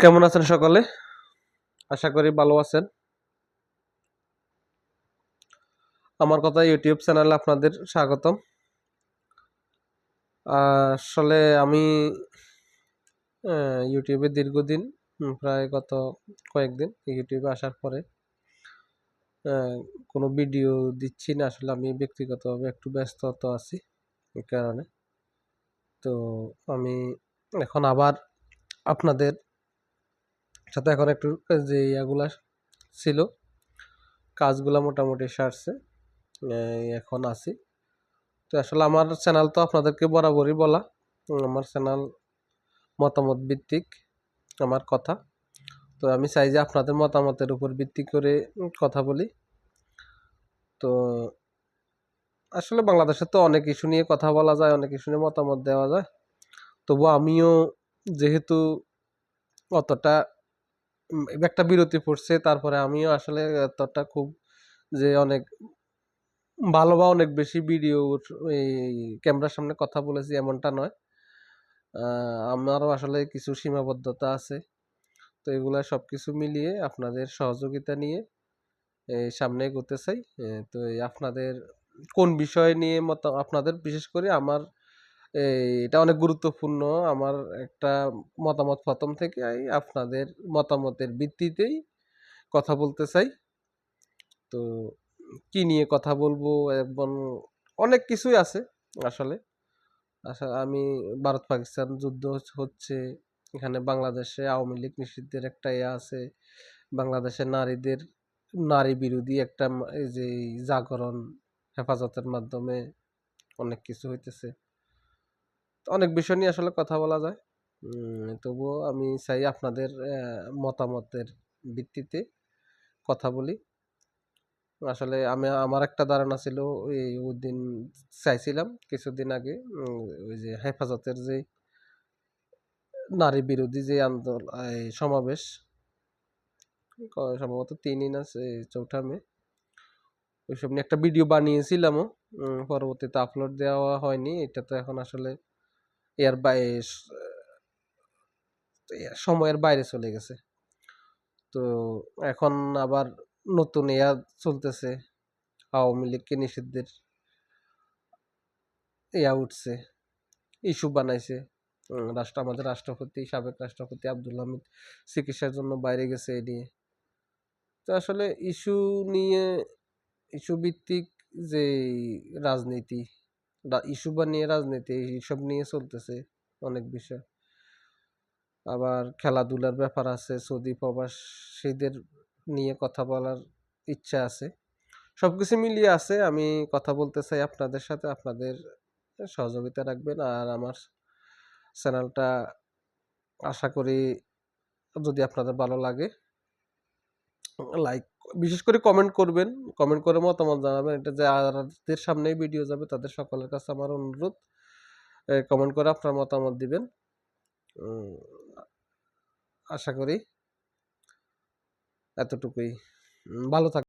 কেমন আছেন সকলে? আশা করি ভালো আছেন। আমার কথা ইউটিউব চ্যানেলে আপনাদের স্বাগতম। আসলে আমি ইউটিউবে দীর্ঘদিন প্রায় গত কয়েকদিন ইউটিউবে আসার পরে কোনো ভিডিও দিচ্ছি না। আসলে আমি ব্যক্তিগতভাবে একটু ব্যস্ত তো আছি এই কারণে। তো আমি এখন আবার আপনাদের সাথে এখন একটু যে ইয়াগুলা ছিল, কাজগুলা মোটামুটি সারছে এখন আছি। তো আসলে আমার চ্যানেল তো আপনাদেরকে বরাবরই বলা, আমার চ্যানেল মতামত ভিত্তিক আমার কথা। তো আমি চাই যে আপনাদের মতামতের উপর ভিত্তি করে কথা বলি। তো আসলে বাংলাদেশে তো অনেক ইস্যু নিয়ে কথা বলা যায়, অনেক ইস্যু নিয়ে মতামত দেওয়া যায়। তবু আমিও যেহেতু অতটা একটা বিরতি পড়ছে, তারপরে আমিও আসলে এতটা খুব যে অনেক ভালো বা অনেক বেশি ভিডিও এই ক্যামেরার সামনে কথা বলেছি এমনটা নয়। আমারও আসলে কিছু সীমাবদ্ধতা আছে। তো এগুলো সব কিছু মিলিয়ে আপনাদের সহযোগিতা নিয়ে এই সামনে এগোতে চাই। তো আপনাদের কোন বিষয় নিয়ে মত, আপনাদের, বিশেষ করে আমার এটা অনেক গুরুত্বপূর্ণ আমার একটা মতামত প্রথম থেকে আপনাদের মতামতের ভিত্তিতেই কথা বলতে চাই। তো কি নিয়ে কথা বলব এবং অনেক কিছুই আছে আসলে। আমি ভারত পাকিস্তান যুদ্ধ হচ্ছে এখানে বাংলাদেশে আওয়ামী লীগ নিষিদ্ধের একটা ইয়ে আছে। বাংলাদেশে নারীদের, নারী বিরোধী একটা যে জাগরণ হেফাজতের মাধ্যমে অনেক কিছু হইতেছে। অনেক বিষয় নিয়ে আসলে কথা বলা যায়। তবুও আমি চাই আপনাদের মতামতের ভিত্তিতে কথা বলি। আসলে আমি, আমার একটা ধারণা ছিল ওই ওই দিন চাইছিলাম কিছুদিন আগে ওই যে হেফাজতের যে নারী বিরোধী যে আন্দোলন এই সমাবেশ সম্ভবত তিনই না চৌঠা মে, ওইসব নিয়ে একটা ভিডিও বানিয়েছিলামও। পরবর্তীতে আপলোড দেওয়া হয়নি, এটা তো এখন আসলে এর সময়ের বাইরে চলে গেছে। তো এখন আবার নতুন এয়া চলতেছে, আওয়ামী লীগকে নিষিদ্ধের ইয়া উঠছে, ইস্যু বানাইছে। রাষ্ট্র, আমাদের রাষ্ট্রপতি, সাবেক রাষ্ট্রপতি আব্দুল হামিদ চিকিৎসার জন্য বাইরে গেছে এ নিয়ে। তো আসলে ইস্যু নিয়ে, ইস্যু ভিত্তিক যে রাজনীতি ইস্যু বানিয়ে রাজনীতি এইসব নিয়ে চলতেছে অনেক বিষয়। আবার খেলাধুলার ব্যাপার আছে, সৌদি প্রবাসীদের নিয়ে কথা বলার ইচ্ছা আছে। সব কিছু মিলিয়ে আছে, আমি কথা বলতে চাই আপনাদের সাথে, আপনাদের সহযোগিতা রাখবেন আর আমার চ্যানেলটা আশা করি যদি আপনাদের ভালো লাগে, লাইক বিশেষ করে কমেন্ট করবেন। কমেন্ট করে মতামত জানাবেন। এটা যাদের সামনে ভিডিও যাবে, তাদের সকলের কাছে আমার অনুরোধ কমেন্ট করে আপনার মতামত দিবেন। আশা করি এতটুকুই। ভালো থাকবেন